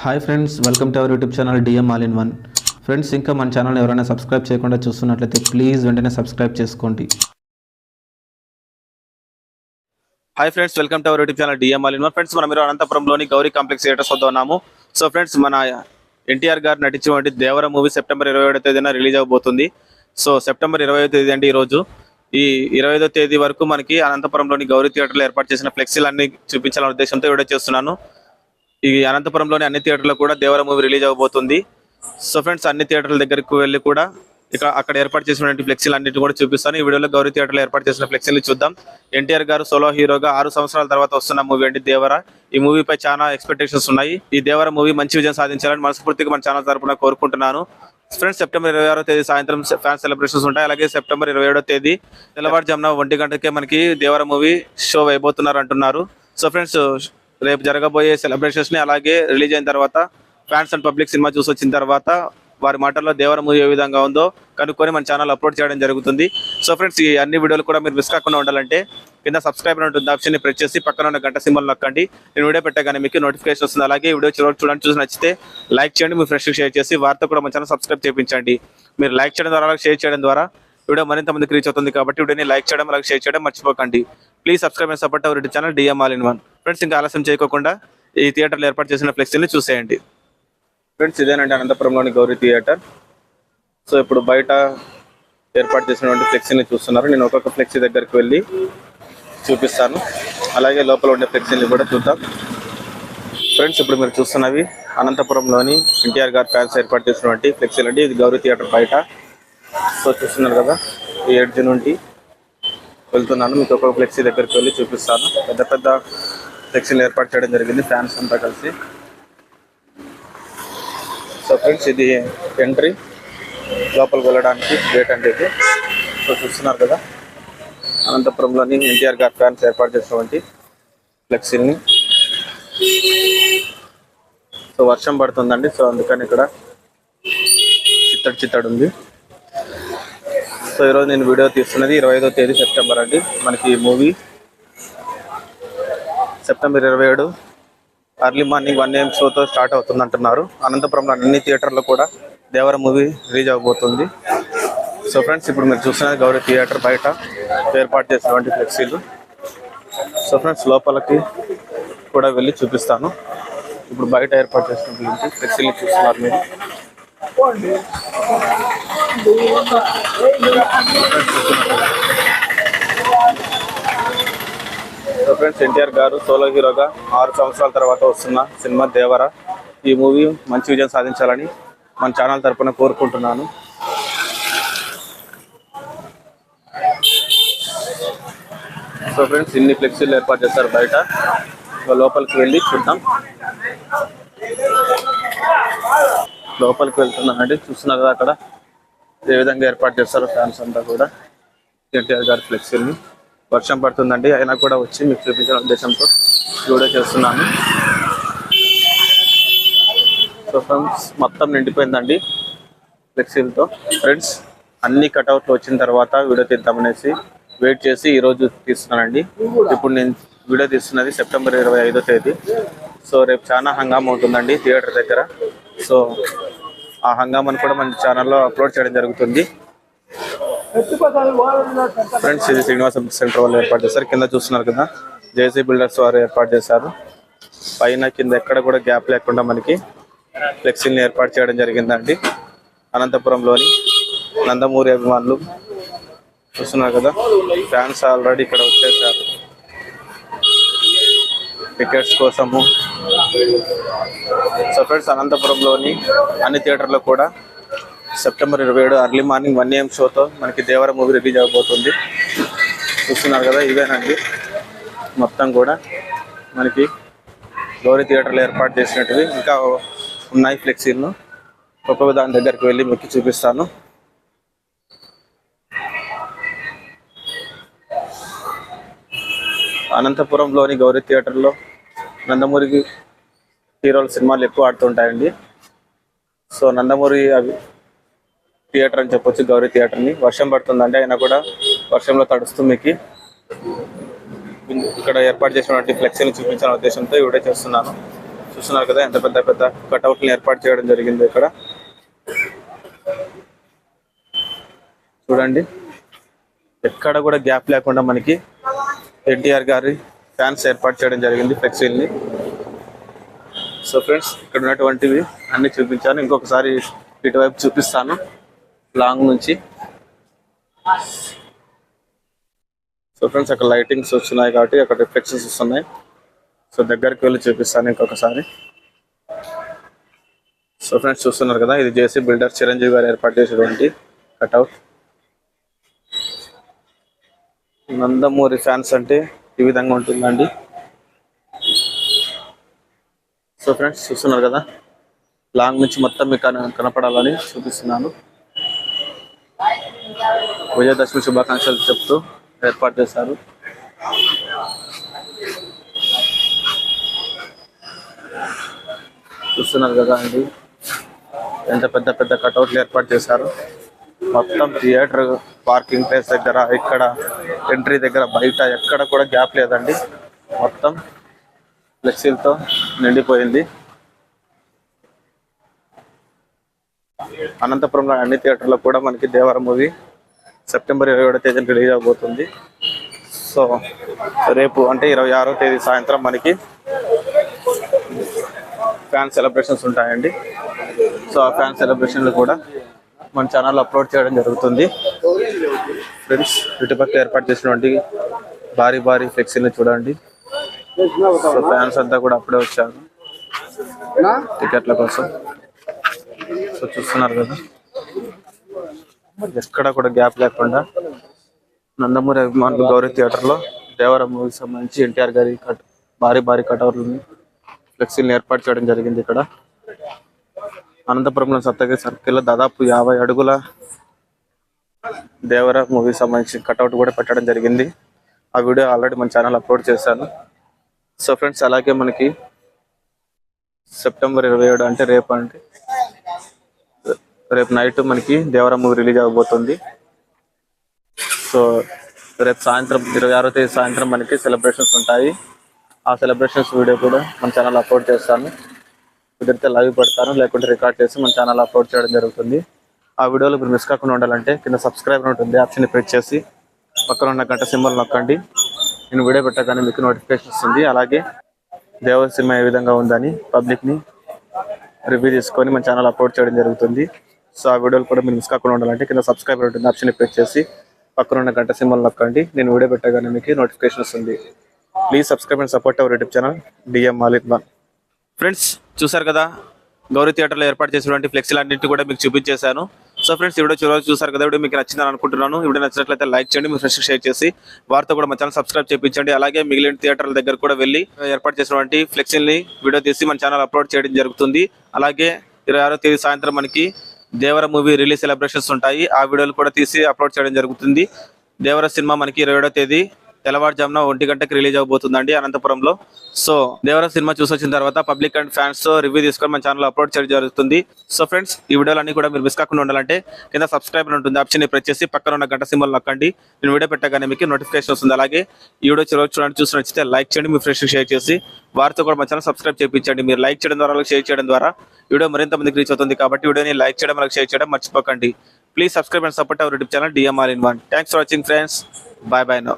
Hi friends welcome to our YouTube channel DM all in one friends ఇంకా మన channel ఎవరైనా subscribe చేయకుండా చూస్తున్నట్లయితే ప్లీజ్ వెంటనే సబ్స్క్రైబ్ చేసుకోండి. Hi friends welcome to our YouTube channel DM all in one friends మనం మీరు అనంతపురంలోని Gauri complex theatres వద్ద ఉన్నాము. సో ఫ్రెండ్స్ మన ఎన్టీఆర్ గారు నటించినటువంటి దేవర మూవీ సెప్టెంబర్ ఇరవై ఏడో తేదీన రిలీజ్ అవబోతుంది. సో సెప్టెంబర్ ఇరవై తేదీ అండి ఈ రోజు. ఈ ఇరవై ఐదో తేదీ వరకు మనకి అనంతపురంలోని గౌరీ థియేటర్లో ఏర్పాటు చేసిన ఫ్లెక్సీలు అన్ని చూపించాలనే ఉద్దేశంతో వీడియో చేస్తున్నాను. ఈ అనంతపురంలోని అన్ని థియేటర్లో కూడా దేవర మూవీ రిలీజ్ అవబోతుంది సో ఫ్రెండ్స్ అన్ని థియేటర్ల దగ్గరికి వెళ్ళి కూడా ఇక అక్కడ ఏర్పాటు చేసినటువంటి ఫ్లెక్సీలు అన్నింటి కూడా చూపిస్తాను. ఈ వీడియోలో గౌరీ థియేటర్లో ఏర్పాటు చేసిన ఫ్లెక్సీలు చూద్దాం. ఎన్టీఆర్ గారు సోలో హీరోగా ఆరు సంవత్సరాల తర్వాత వస్తున్న మూవీ అండి దేవర. ఈ మూవీపై చాలా ఎక్స్పెక్టేషన్స్ ఉన్నాయి. ఈ దేవర మూవీ మంచి విజయం సాధించాలని మనస్ఫూర్తిగా మన ఛానల్ తరపున కోరుకుంటున్నాను. ఫ్రెండ్స్ సెప్టెంబర్ ఇరవై ఆరో తేదీ సాయంత్రం ఫ్యాన్ సెలబ్రేషన్స్ ఉంటాయి. అలాగే సెప్టెంబర్ ఇరవై ఏడో తేదీ తెల్లవారుజామున ఒంటి గంటకే మనకి దేవర మూవీ షో వేయబోతున్నారు అంటున్నారు. సో ఫ్రెండ్స్ రేపు జరగబోయే సెలబ్రేషన్స్ని అలాగే రిలీజ్ అయిన తర్వాత ఫ్యాన్స్ అండ్ పబ్లిక్ సినిమా చూసి వచ్చిన తర్వాత వారి మాటల్లో దేవర మూవీ ఏ విధంగా ఉందో కనుక్కొని మన ఛానల్ అప్లోడ్ చేయడం జరుగుతుంది. సో ఫ్రెండ్స్ ఈ అన్ని వీడియోలు కూడా మీరు మిస్ కాకుండా ఉండాలంటే కింద సబ్స్క్రైబ్ ఉంటుంది ఆప్షన్ని ప్రెస్ చేసి పక్కన ఉన్న గంట సింబల్ నొక్కండి. నేను వీడియో పెట్టగానే మీకు నోటిఫికేషన్ వస్తుంది. అలాగే వీడియో చివరికి చూడండి చూసి నచ్చితే లైక్ చేయండి మీ ఫ్రెండ్స్ షేర్ చేసి వార్త కూడా మన ఛానల్ సబ్స్క్రైబ్ చేయించండి. మీరు లైక్ చేయడం ద్వారా అలాగే షేర్ చేయడం ద్వారా వీడియో మరింత మందికి రీచ్ అవుతుంది కాబట్టి వీడియోని లైక్ చేయడం అలాగే షేర్ చేయడం మర్చిపోకండి. Please subscribe and support our channel DM all in one friends ఇంకా ఆలస్యం చేయకుండా ఈ థియేటర్లో ఏర్పాటు చేసిన ఫ్లెక్సీని చూసేయండి. ఫ్రెండ్స్ ఇదేనండి అనంతపురంలోని గౌరీ థియేటర్ సో ఇప్పుడు బయట ఏర్పాటు చేసినటువంటి ఫ్లెక్సీని చూస్తున్నారు. నేను ఒక్కొక్క ఫ్లెక్సీ దగ్గరికి వెళ్ళి చూపిస్తాను. అలాగే లోపల ఉండే ఫ్లెక్సీని కూడా చూద్దాం. ఫ్రెండ్స్ ఇప్పుడు మీరు చూస్తున్నవి అనంతపురంలోని ఎన్టీఆర్ గారు ఫ్యాన్స్ ఏర్పాటు చేసినటువంటి ఫ్లెక్సీలు అండి ఇది గౌరీ థియేటర్ బయట. సో చూస్తున్నారు కదా ఈ ఎడ్జ్ నుండి వెళ్తున్నాను. మీకు ఒక ఫ్లెక్సీ దగ్గరికి వెళ్ళి చూపిస్తాను. పెద్ద పెద్ద ఫ్లెక్సీలు ఏర్పాటు చేయడం జరిగింది ఫ్యాన్స్ అంతా కలిసి. సో ఫ్రెండ్స్ ఇది ఎంట్రీ. లోపలికి వెళ్ళడానికి గేట్ అంటే ఇది. సో చూస్తున్నారు కదా అనంతపురంలోని ఎన్టీఆర్ గారి ఫ్యాన్స్ ఏర్పాటు చేసినటువంటి ఫ్లెక్సీని సో వర్షం పడుతుందండి సో అందుకని ఇక్కడ చిత్తడి చిత్తడి ఉంది. సో ఈరోజు నేను వీడియో తీస్తున్నది ఇరవై ఐదో తేదీ సెప్టెంబర్ అండి. మనకి మూవీ సెప్టెంబర్ ఇరవై ఏడు అర్లీ మార్నింగ్ వన్ ఏఎం షోతో స్టార్ట్ అవుతుంది అంటున్నారు అనంతపురంలో అన్ని థియేటర్లో కూడా దేవర మూవీ రిలీజ్ అవబోతుంది. సో ఫ్రెండ్స్ ఇప్పుడు మీరు చూస్తున్నది గౌరీ థియేటర్ బయట ఏర్పాటు చేసినటువంటి ఫ్లెక్సీలు సో ఫ్రెండ్స్ లోపలికి కూడా వెళ్ళి చూపిస్తాను. ఇప్పుడు బయట ఏర్పాటు చేసినటువంటి ఫ్లెక్సీలు చూస్తున్నారు మీరు. సో ఫ్రెండ్స్ ఎన్టీఆర్ గారు సోలో హీరోగా ఆరు సంవత్సరాల తర్వాత వస్తున్న సినిమా దేవర. ఈ మూవీ మంచి విజయం సాధించాలని మన ఛానల్ తరపున కోరుకుంటున్నాను. సో ఫ్రెండ్స్ ఇన్ని ఫ్లెక్సీలు ఏర్పాటు చేస్తారు బయట. లోపలికి వెళ్ళి చూద్దాం. లోపలికి వెళ్తున్నానండి చూస్తున్నారు కదా అక్కడ. ఏ విధంగా ఏర్పాటు చేస్తారు ఫ్యాన్స్ అంతా కూడా ఎన్టీఆర్ గారి ఫ్లెక్సీని వర్షం పడుతుందండి అయినా కూడా వచ్చి మీకు చూపించిన ఉద్దేశంతో వీడియో చేస్తున్నాను. సో ఫ్రెండ్స్ మొత్తం నిండిపోయిందండి ఫ్లెక్సీలతో ఫ్రెండ్స్ అన్ని కటౌట్లు వచ్చిన తర్వాత వీడియో తీద్దామనేసి వెయిట్ చేసి ఈ రోజు తీస్తున్నానండి. ఇప్పుడు నేను వీడియో తీస్తున్నది సెప్టెంబర్ ఇరవై తేదీ. సో రేపు చాలా హంగామా ఉంటుందండి థియేటర్ దగ్గర. సో ఆ హంగామాను కూడా మన ఛానల్లో అప్లోడ్ చేయడం జరుగుతుంది. ఫ్రెండ్స్ ఇది శ్రీనివాస సెంటర్ వాళ్ళు ఏర్పాటు చేశారు. కింద చూస్తున్నారు కదా జేసీ బిల్డర్స్ వారు ఏర్పాటు చేశారు. పైన కింద ఎక్కడ కూడా గ్యాప్ లేకుండా మనకి ఫ్లెక్సీని ఏర్పాటు చేయడం జరిగిందండి. అనంతపురంలోని నందమూరి అభిమానులు చూస్తున్నారు కదా ఫ్యాన్స్ ఆల్రెడీ ఇక్కడ వచ్చేసారు. టికెట్స్ కోసము. సో ఫ్రెండ్స్ అనంతపురంలోని అన్ని థియేటర్లో కూడా సెప్టెంబర్ ఇరవై ఏడు అర్లీ మార్నింగ్ వన్ ఏఎం షోతో మనకి దేవర మూవీ రిలీజ్ అవబోతుంది. చూస్తున్నారు కదా ఇవేనండి. మొత్తం కూడా మనకి గౌరీ థియేటర్లో ఏర్పాటు చేసినట్టువి. ఇంకా ఉన్నాయి ఫ్లెక్సీలను ఒక్కొక్క దాని దగ్గరికి వెళ్ళి మీకు చూపిస్తాను. అనంతపురంలోని గౌరీ థియేటర్లో నందమూరి హీరోల సినిమాలు ఎక్కువ ఆడుతుంటాయండి. సో నందమూరి అవి థియేటర్ అని చెప్పొచ్చు గౌరీ థియేటర్ని. వర్షం పడుతుందండి అయినా కూడా వర్షంలో తడుస్తూ మీకు ఇక్కడ ఏర్పాటు చేసినటువంటి ఫ్లెక్సీని చూపించాలనే ఉద్దేశంతో ఇవిడే చేస్తున్నాను. చూస్తున్నారు కదా ఎంత పెద్ద పెద్ద కటౌట్లను ఏర్పాటు చేయడం జరిగింది ఇక్కడ. చూడండి. ఎక్కడ కూడా గ్యాప్ లేకుండా మనకి ఎన్టీఆర్ గారి ఫ్యాన్స్ ఏర్పాటు చేయడం జరిగింది ఫ్లెక్సీల్ని. సో ఫ్రెండ్స్ ఇక్కడ ఉన్నటువంటివి అన్ని చూపించాను. ఇంకొకసారి ఇటువైపు చూపిస్తాను. లాంగ్ నుంచి. సో ఫ్రెండ్స్ అక్కడ లైటింగ్స్ వస్తున్నాయి కాబట్టి అక్కడ రిఫ్లెక్షన్స్ వస్తున్నాయి. సో దగ్గరికి వెళ్ళి చూపిస్తాను ఇంకొకసారి. సో ఫ్రెండ్స్ చూస్తున్నారు కదా ఇది చేసి బిల్డర్ చిరంజీవి గారు ఏర్పాటు చేసేటువంటి కట్అవుట్. నందమూరి ఫ్యాన్స్ అంటే ఈ విధంగా ఉంటుందండి. సో ఫ్రెండ్స్ చూస్తున్నారు కదా? లాంగ్ నుంచి మొత్తం మీకు కన- కనపడాలని చూపిస్తున్నాను. విజయదశమి శుభాకాంక్షలు చెప్తూ ఏర్పాటు చేశారు. చూస్తున్నారు కదా అండి? ఎంత పెద్ద పెద్ద కటౌట్లు ఏర్పాటు చేశారు. మొత్తం థియేటర్ పార్కింగ్ ప్లేస్ దగ్గర ఇక్కడ ఎంట్రీ దగ్గర బయట ఎక్కడ కూడా గ్యాప్ లేదండి. మొత్తం ఫ్లెక్సీలతో నిండిపోయింది. అనంతపురంలో అన్ని థియేటర్లో కూడా మనకి దేవర మూవీ సెప్టెంబర్ ఇరవై ఏడో తేదీన రిలీజ్ అవబోతుంది. సో రేపు అంటే ఇరవై ఆరో తేదీ సాయంత్రం మనకి ఫ్యాన్ సెలబ్రేషన్స్ ఉంటాయండి. సో ఆ ఫ్యాన్ సెలబ్రేషన్లు కూడా మన ఛానల్ అప్లోడ్ చేయడం జరుగుతుంది. ఫ్రెండ్స్ ఇటుపక్క ఏర్పాటు చేసినటువంటి భారీ భారీ ఫ్లెక్సీని చూడండి. సో ఫ్యాన్స్ అంతా కూడా అప్పుడే వచ్చారు. టికెట్ల కోసం. సో చూస్తున్నారు కదా. ఎక్కడ కూడా గ్యాప్ లేకుండా నందమూరి అభిమానులు గౌరీ థియేటర్లో దేవర మూవీకి సంబంధించి ఎన్టీఆర్ గారి కట్ భారీ భారీ కటవర్లని ఫ్లెక్సీలను ఏర్పాటు చేయడం జరిగింది ఇక్కడ. అనంతపురంలో సత్తగిరి సర్కిల్లో దాదాపు యాభై అడుగుల దేవర మూవీ సంబంధించి కటౌట్ కూడా పెట్టడం జరిగింది. ఆ వీడియో ఆల్రెడీ మన ఛానల్ అప్లోడ్ చేశాను. సో ఫ్రెండ్స్ అలాగే మనకి సెప్టెంబర్ ఇరవై ఏడు అంటే రేపు అంటే రేపు నైట్ మనకి దేవర మూవీ రిలీజ్ అవ్వబోతుంది. సో రేపు సాయంత్రం ఇరవై ఆరో తేదీ సాయంత్రం మనకి సెలబ్రేషన్స్ ఉంటాయి. ఆ సెలబ్రేషన్స్ వీడియో కూడా మన ఛానల్ అప్లోడ్ చేస్తాను. కుదిరితే లైవ్ పెడతాను లేకుంటే రికార్డ్ చేసి మన ఛానల్ అప్లోడ్ చేయడం జరుగుతుంది. ఆ వీడియోలో మీరు మిస్ కాకుండా ఉండాలంటే కింద సబ్స్క్రైబ్ ఉంటుంది ఆప్షన్ ప్రెస్ చేసి పక్కన ఉన్న గంట సింబల్ నొక్కండి. నేను వీడియో పెట్టగానే మీకు నోటిఫికేషన్ వస్తుంది. అలాగే దేవర సినిమా ఏ విధంగా ఉందని పబ్లిక్ని రివ్యూ తీసుకొని మన ఛానల్ అప్లోడ్ చేయడం జరుగుతుంది. సో ఆ వీడియోలు కూడా మీరు మిస్ కాకుండా ఉండాలంటే కింద సబ్స్క్రైబ్ ఉంటుంది ఆప్షన్ ప్రెస్ చేసి పక్కన ఉన్న గంట సింబల్ నొక్కండి. నేను వీడియో పెట్టగానే మీకు నోటిఫికేషన్ వస్తుంది. Please subscribe and support our YouTube channel DM Malik one friends చూసారు కదా? గౌరీ థియేటర్లో ఏర్పాటు చేసినటువంటి ఫ్లెక్సీలు అన్నింటి కూడా మీకు చూపించేశాను. సో ఫ్రెండ్స్ ఈ వీడియో చివరి చూసారు కదా వీడియో మీకు నచ్చిందని అనుకుంటున్నాను. ఈ వీడియో నచ్చినట్లయితే లైక్ చేయండి మీ ఫ్రెండ్స్ షేర్ చేసి వారితో కూడా మన ఛానల్ సబ్స్క్రైబ్ చేయించండి. అలాగే మిగిలిన థియేటర్ల దగ్గర కూడా వెళ్ళి ఏర్పాటు చేసినటువంటి ఫ్లెక్సీని వీడియో తీసి మన ఛానల్ అప్లోడ్ చేయడం జరుగుతుంది. అలాగే ఇరవై ఆరో తేదీ సాయంత్రం మనకి దేవర మూవీ రిలీజ్ సెలబ్రేషన్స్ ఉంటాయి. ఆ వీడియోలు కూడా తీసి అప్లోడ్ చేయడం జరుగుతుంది. దేవర సినిమా మనకి ఇరవై తేదీ తెల్లవారుజామున ఒంటి గంటకి రిలీజ్ అవబోతుందండి అనంతపురంలో. సో దేవర సినిమా చూసి వచ్చిన తర్వాత పబ్లిక్ అండ్ ఫ్యాన్స్ రివ్యూ తీసుకొని మన ఛానల్ అప్లోడ్ చేయడం జరుగుతుంది. సో ఫ్రెండ్స్ ఈ వీడియోలన్నీ కూడా మీరు మిస్ కాకుండా ఉండాలంటే కింద సబ్స్క్రైబ్ ఉంటుంది ఆప్షన్ ప్రెస్ చేసి పక్కన ఉన్న గంట సింబల్ నొక్కండి. నేను వీడియో పెట్టగానే మీకు నోటిఫికేషన్ వస్తుంది. అలాగే ఈ వీడియో చూడండి చూసి నచ్చితే లైక్ చేయండి మీ ఫ్రెండ్స్ షేర్ చేసి వారితో కూడా మన ఛానల్ సబ్స్క్రైబ్ చేయించండి. మీరు లైక్ చేయడం ద్వారా షేర్ చేయడం ద్వారా వీడియో మరింత మందికి రీచ్ అవుతుంది కాబట్టి వీడియోని లైక్ చేయడం అలాగే షేర్ చేయడం మర్చిపోకండి. Please subscribe and support our YouTube channel DM all in one thanks for watching friends bye bye no